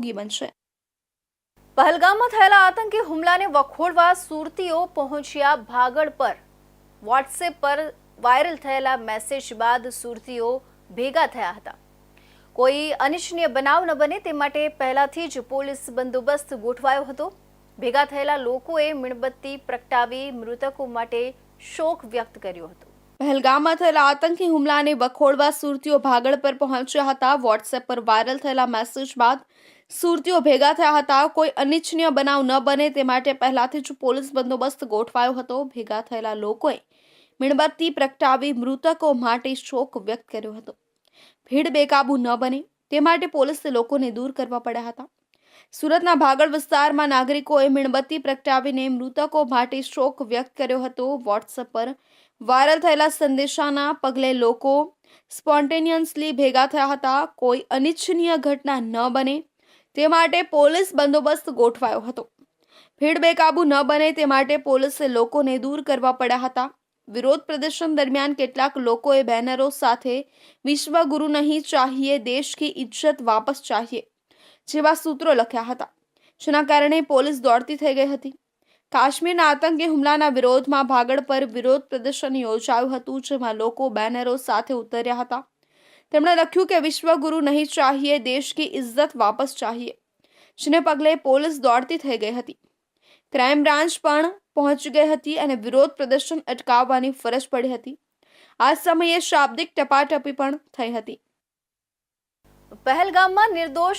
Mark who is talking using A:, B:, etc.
A: ઉપયોગી બનશે.
B: પહલગામમાં થયેલા આતંકી હુમલાને વખોડવા સુરતીઓ પહોંચ્યા ભાગળ પર. વોટ્સએપ પર વાયરલ થયેલા મેસેજ બાદ સુરતીઓ ભેગા થયા હતા. કોઈ અનિચ્છનીય બનાવ ન બને તે માટે પહેલાથી જ પોલીસ બંદોબસ્ત ગોઠવાયો હતો. ભેગા થયેલા લોકોએ મીણબત્તી પ્રગટાવી મૃતકો માટે શોક વ્યક્ત કર્યો હતો.
A: પહેલગામમાં થયેલા આતંકી હુમલાને વખોડવા સુરતીઓ ભાગળ પર પહોંચ્યા હતા. વોટ્સએપ પર વાયરલ થયેલા મેસેજ બાદ સુરતીઓ ભેગા થયા હતા. કોઈ અનિચ્છનીય બનાવ ન બને તે માટે પહેલાથી જ પોલીસ બંદોબસ્ત ગોઠવાયો હતો. ભેગા થયેલા લોકોએ મીણબત્તી પ્રગટાવી મૃતકો માટે શોક વ્યક્ત કર્યો હતો. ભીડ બેકાબુ ન બને તે માટે પોલીસે લોકોને દૂર કરવા પડ્યા હતા. સુરતના ભાગળ વિસ્તારમાં નાગરિકોએ મીણબત્તી પ્રગટાવીને મૃતકો માટે શોક વ્યક્ત કર્યો હતો. વોટ્સએપ પર વાયરલ થયેલા સંદેશાના પગલે લોકો સ્પોન્ટેનિયસલી ભેગા થયા હતા. કોઈ અનિચ્છનીય ઘટના ન બને તે માટે પોલીસ બંદોબસ્ત ગોઠવાયો હતો. ભીડ બેકાબુ ન બને તે માટે પોલીસે લોકોને દૂર કરવા પડ્યા હતા. વિરોધ પ્રદર્શન દરમિયાન કેટલાક લોકોએ બેનરો સાથે વિશ્વ ગુરુ નહીં ચાહીએ દેશ કી ઇજ્જત વાપસ ચાહીએ. જેવા સૂત્રો લખ્યા હતા. જેના કારણે પોલીસ દોડતી થઈ ગઈ હતી. કાશ્મીરના આતંકી હુમલાના વિરોધમાં ભાગળ પર વિરોધ પ્રદર્શન યોજાયું હતું, જેમાં લોકો બેનરો સાથે ઉતર્યા હતા. તેમણે લખ્યું કે, વિશ્વગુરુ નહીં ચાહીએ દેશ કી ઇજ્જત વાપસ ચાહીએ. જેને પગલે પોલીસ દોડતી થઈ ગઈ હતી. ક્રાઇમ બ્રાન્ચ પણ પહોંચી ગઈ હતી અને વિરોધ પ્રદર્શન અટકાવવાની ફરજ પડી હતી. આ સમયે શાબ્દિક ટપાટપી પણ થઈ હતી.
B: પહેલગામમાં નિર્દોષ